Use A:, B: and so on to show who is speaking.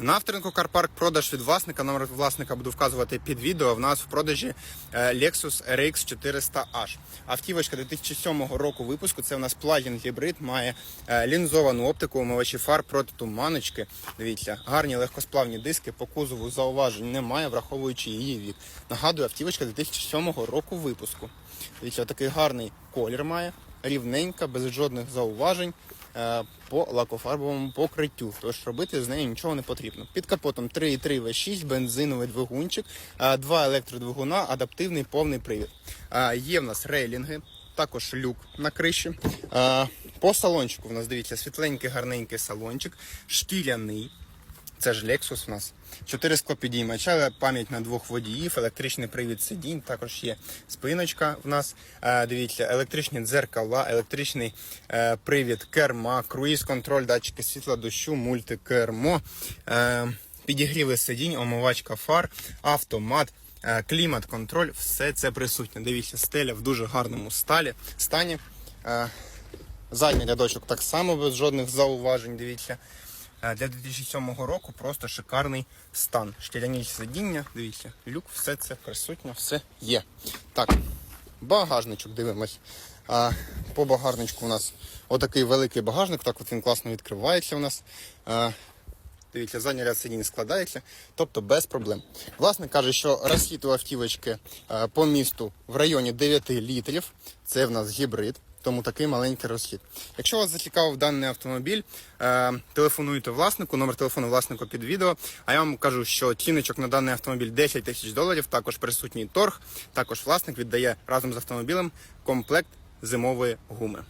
A: На авторинку Карпарк продаж від власника. Номер власника буду вказувати під відео. В нас в продажі е, Lexus RX 400H. Автівочка 2007 року випуску. Це в нас плагін гібрид, має е, лінзовану оптику, умивачі фар проти туманочки. Дивіться, гарні легкосплавні диски. По кузову зауважень немає, враховуючи її вік. Нагадую, автівочка 2007 року випуску. Дивіться, такий гарний колір має, рівненька, без жодних зауважень е, по лакофарбовому покриттю. Тож робити з нею нічого не потрібно. Під капотом 3,3 V6, бензиновий двигунчик, е, два електродвигуна, адаптивний повний привід. Е, Є в нас рейлінги, також люк на криші. По салончику в нас дивіться світленький, гарненький салончик, шкіряний. Це ж Lexus у нас. Чотири склопідіймача, пам'ять на двох водіїв, електричний привід сидінь, також є спиночка в нас. Е, дивіться, електричні дзеркала, електричний е, привід керма, круїз-контроль, датчики світла, дощу, мультикермо, е, підігріви сидінь, омивачка фар, автомат. е, Клімат-контроль, все це присутнє. Дивіться, стеля в дуже гарному сталі, стані. Задній рядочок так само без жодних зауважень. Дивіться. Е, Для 2007 року просто шикарний стан. Шкіряні сидіння, дивіться, люк, все це присутньо, все є. Так, багажничок дивимось. По багажничку у нас отакий великий багажник, так от він класно відкривається у нас. Дивіться, задній ряд сидінь складається, тобто без проблем. Власник каже, що розхід автівочки е, по місту в районі 9 літрів. Це в нас гібрид, тому такий маленький розхід. Якщо вас зацікавив даний автомобіль, е, телефонуйте власнику, номер телефону власнику під відео. А я вам кажу, що ціночок на даний автомобіль 10 тисяч доларів, також присутній торг. Також власник віддає разом з автомобілем комплект зимової гуми.